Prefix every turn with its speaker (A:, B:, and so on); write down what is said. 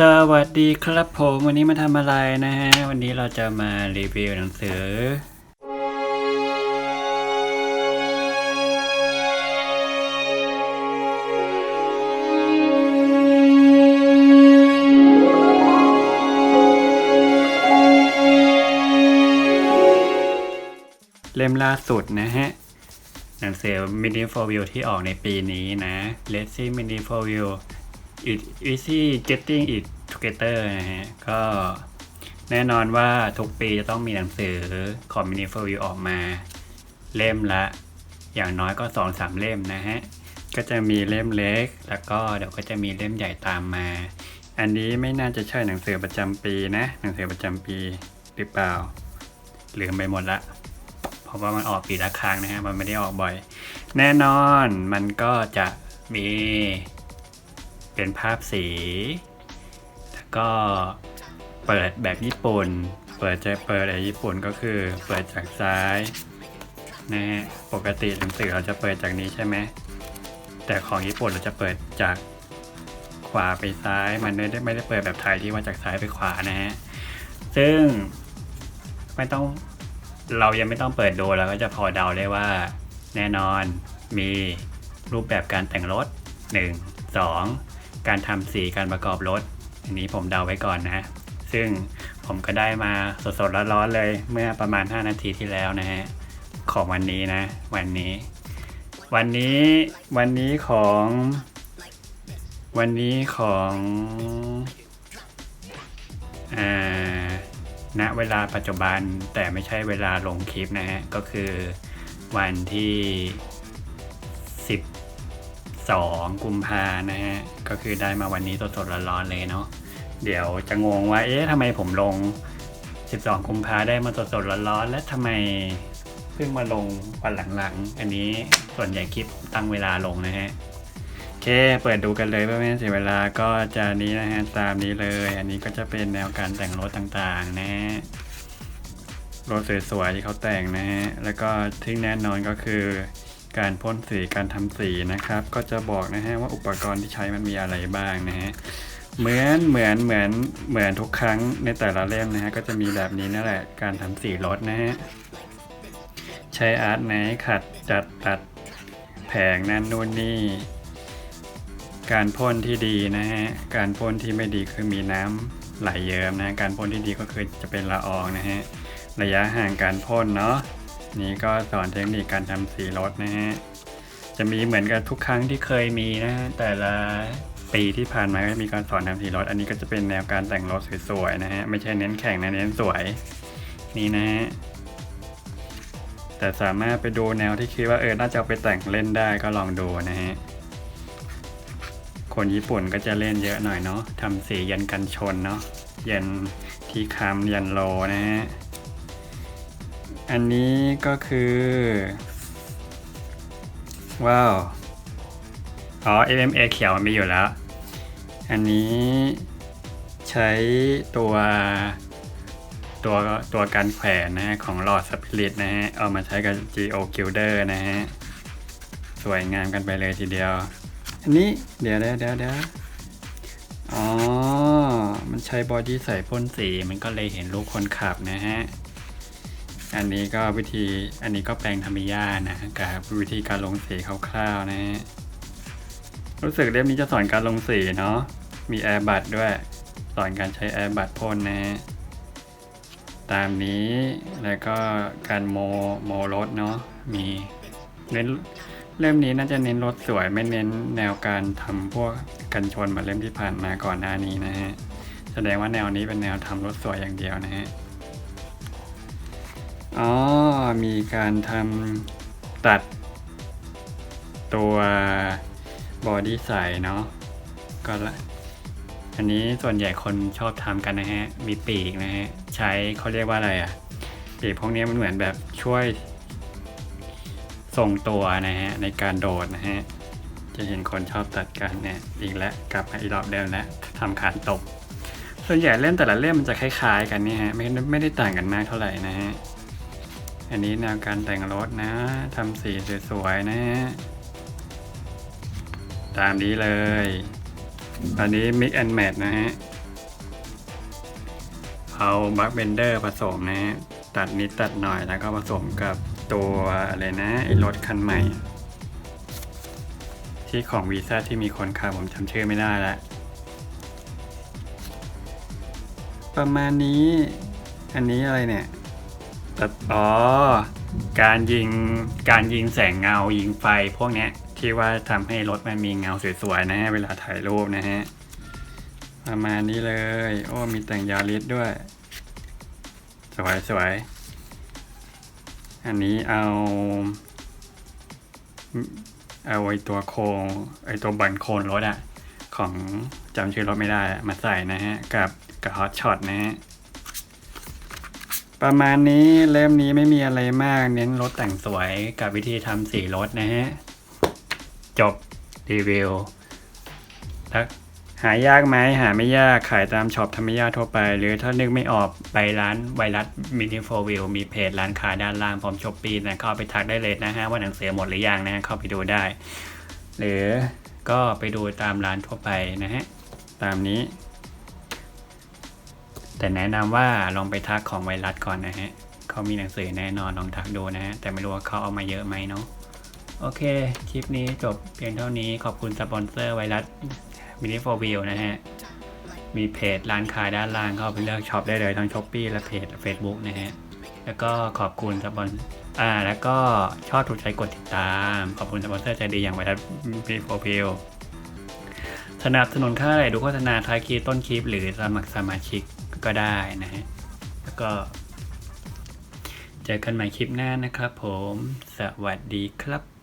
A: สวัสดีครับผมวันนี้มาทำอะไรนะฮะ วันนี้เราจะมารีวิวหนังสือ เล่มล่าสุดนะฮะ หนังสือ Mini for View ที่ออกในปีนี้นะ Let's see Mini for View It Easy Getting It Together นะฮะ ก็แน่นอนว่าทุกปีจะต้องมีหนังสือของ Mini for View ออกมา เล่มละ อย่างน้อยก็สองสามเล่มนะฮะ ก็จะมีเล่มเล็ก แล้วก็เดี๋ยวก็จะมีเล่มใหญ่ตามมา อันนี้ไม่น่าจะใช่หนังสือประจำปีนะ หนังสือประจำปีหรือเปล่าลืมไปหมดละเพราะว่ามันออกปีละครั้งนะฮะ มันไม่ได้ออกบ่อย แน่นอนมันก็จะมี เป็นภาพสี แล้วก็เปิดแบบญี่ปุ่น เปิดจะเปิดแบบญี่ปุ่นก็คือ เปิดจากซ้ายนะฮะ ปกติหนังสือเราจะเปิดจากนี้ใช่ไหม แต่ของญี่ปุ่นเราจะเปิดจากขวาไปซ้าย มันไม่ได้ไม่ได้เปิดแบบไทยที่ว่าจากซ้ายไปขวานะฮะ ซึ่งไม่ต้องเรายังไม่ต้องเปิดดูเราก็จะพอเดาได้ว่า แน่นอนมีรูปแบบการแต่งรถ 1 2 การทำสีการประกอบรถ อันนี้ผมเดาไว้ก่อนนะ ซึ่งผมก็ได้มาสดๆร้อนๆเลยเมื่อประมาณ 5 นาทีที่แล้วนะฮะของวันนี้นะ วันนี้ วันนี้วันนี้ของ วันนี้ของอ่าณเวลาปัจจุบันแต่ไม่ใช่เวลาลงคลิปนะฮะก็คือวันที่ 12 กุมภานะฮะ ก็คือได้มาวันนี้สดๆร้อนๆเลยเนาะ เดี๋ยวจะงงว่า เอ๊ะทำไมผมลง 12 กุมภาได้มาสดๆร้อนๆและทำไมเพิ่งมาลงวันหลังๆ อันนี้ส่วนใหญ่คลิปตั้งเวลาลงนะฮะโอเค เปิดดูกันเลยเพื่อไม่ให้เสียเวลาก็จะนี้นะฮะตามนี้เลย อันนี้ก็จะเป็นแนวการแต่งรถต่างๆนะฮะรถสวยๆที่เขาแต่งนะฮะ แล้วก็ที่แน่นอนก็คือ การพ่นสีการทำสีนะครับ ก็จะบอกนะฮะว่าอุปกรณ์ที่ใช้มันมีอะไรบ้างนะฮะเหมือนเหมือนเหมือนเหมือนทุกครั้งในแต่ละเล่มนะฮะก็จะมีแบบนี้นั่นแหละการทำสีรถนะฮะใช้อาร์ตไนท์ขัดจัดตัดแผงนั่นนู่นนี่ การพ่นที่ดีนะฮะการพ่นที่ไม่ดีคือมีน้ำไหลเยิ้มนะการพ่นที่ดีก็คือจะเป็นละอองนะฮะระยะห่างการพ่นเนาะ นี่ก็สอนเทคนิคการทำสีรถนะฮะ จะมีเหมือนกับทุกครั้งที่เคยมีนะฮะ แต่ละปีที่ผ่านมาก็มีการสอนทำสีรถ อันนี้ก็จะเป็นแนวการแต่งรถสวยๆนะฮะ ไม่ใช่เน้นแข่งนะเน้นสวย นี่นะฮะ แต่สามารถไปดูแนวที่คิดว่าเออ น่าจะเอาไปแต่งเล่นได้ก็ลองดูนะฮะ คนญี่ปุ่นก็จะเล่นเยอะหน่อยเนาะทำสียันกันชนเนาะ ยันที่คามยันโลนะฮะ อันนี้ก็คือ ว้าว อ๋อ MMA เขียวมีอยู่แล้ว อันนี้ใช้ตัวตัวตัวการแขวนนะฮะ ของหลอดสปิริตนะฮะ เอามาใช้กับ Geo Gilder นะฮะ สวยงามกันไปเลยทีเดียว อันนี้เดี๋ยวเดี๋ยวเดี๋ยวเดี๋ยวอ๋อ มันใช้บอดี้ใส่พ่นสี มันก็เลยเห็นรูปคนขับนะฮะ อันนี้ก็วิธีอันนี้ก็แปลงธรรมิยานะกับวิธีการลงสีคร่าวๆนะรู้สึกเล่มนี้จะสอนการลงสีเนาะมีแอร์บัตด้วย สอนการใช้แอร์บัตพ่นนะตามนี้แล้วก็การโมโมรถเนาะมีเน้นเล่มนี้น่าจะเน้นรถสวยไม่เน้นแนวการทำพวกกันชนเหมาเล่มที่ผ่านมาก่อนหน้านี้นะฮะแสดงว่าแนวนี้เป็นแนวทำรถสวยอย่างเดียวนะฮะ อ๋อ มีการทำตัดตัวบอดี้ใส่เนาะก็ละอันนี้ส่วนใหญ่คนชอบทำกันนะฮะ มีปีกนะฮะ ใช้เขาเรียกว่าอะไรอะ่ะ ปีกพวกนี้มันเหมือนแบบช่วยทรงตัวนะฮะ ในการโดดนะฮะ จะเห็นคนชอบตัดกันเนี่ยอีกแล้วกลับมาอีกรอบเดิมแล้วทำขาดตก ส่วนใหญ่เล่มแต่ละเล่มมันจะคล้ายๆ กันเนี่ยฮะไม่ไม่ได้ต่างกันมากเท่าไหร่นะฮะ อันนี้แนวการแต่งรถนะทำสีสวยๆนะฮะตามนี้เลยอันนี้ mix and match นะฮะเอาบัคเบนเดอร์ผสมนะฮะตัดนิดตัดหน่อยแล้วก็ผสมกับตัวอะไรนะไอ้รถคันใหม่ ที่ของวีซ่าที่มีคนขับผมจำชื่อไม่ได้ล้วประมาณนี้ อันนี้อะไรเนี่ย อ๋อ การยิงการยิงแสงเงายิงไฟพวกเนี้ยที่ว่าทำให้รถมันมีเงาสวยๆนะฮะเวลาถ่ายรูปนะฮะประมาณนี้เลย โอ้มีแต่งยาลิสด้วย สวยสวยอันนี้เอา เอาไอตัวโคงไอตัวบันโคนรถอะของจำชื่อรถไม่ได้มาใส่นะฮะ กับกับฮอตช็อตนะฮะ ประมาณนี้เล่มนี้ไม่มีอะไรมาก เน้นรถแต่งสวยกับวิธีทำสีรถนะฮะ จบรีวิวแล้วหายากไหมหาไม่ยากขายตามช็อปธรรมยาทั่วไป หรือถ้านึกไม่ออกไปร้านไวรัสมินิโฟวิลมีเพจร้านค้าด้านล่างพร้อมช็อปปี้นะเข้าไปทักได้เลยนะฮะว่าหนังสือหมดหรือยังนะเข้าไปดูได้ หรือก็ไปดูตามร้านทั่วไปนะฮะ ตามนี้ แต่แนะนำว่าลองไปทักของไวรัสก่อนนะฮะเขามีหนังสือแน่นอนลองทักดูนะฮะแต่ไม่รู้ว่าเขาเอามาเยอะไหมเนาะโอเค คลิปนี้จบเพียงเท่านี้ขอบคุณสปอนเซอร์ไวรัสมินิโฟวิลนะฮะ มีเพจร้านค้าด้านล่างเข้าไปเลือกช็อปได้เลยทั้งช้อปปี้และเพจ Facebook นะฮะ แล้วก็ขอบคุณสปอนอ่า แล้วก็ชอบถูกใจกดติดตาม ขอบคุณสปอนเซอร์ใจดีอย่างไวรัสมินิโฟวิลสนับสนุนค่าอะไรดูโฆษณาท้ายคลิปต้นคลิปหรือสมัครสมาชิก ก็ได้นะฮะ แล้วก็เจอกันใหม่คลิปหน้านะครับผม สวัสดีครับ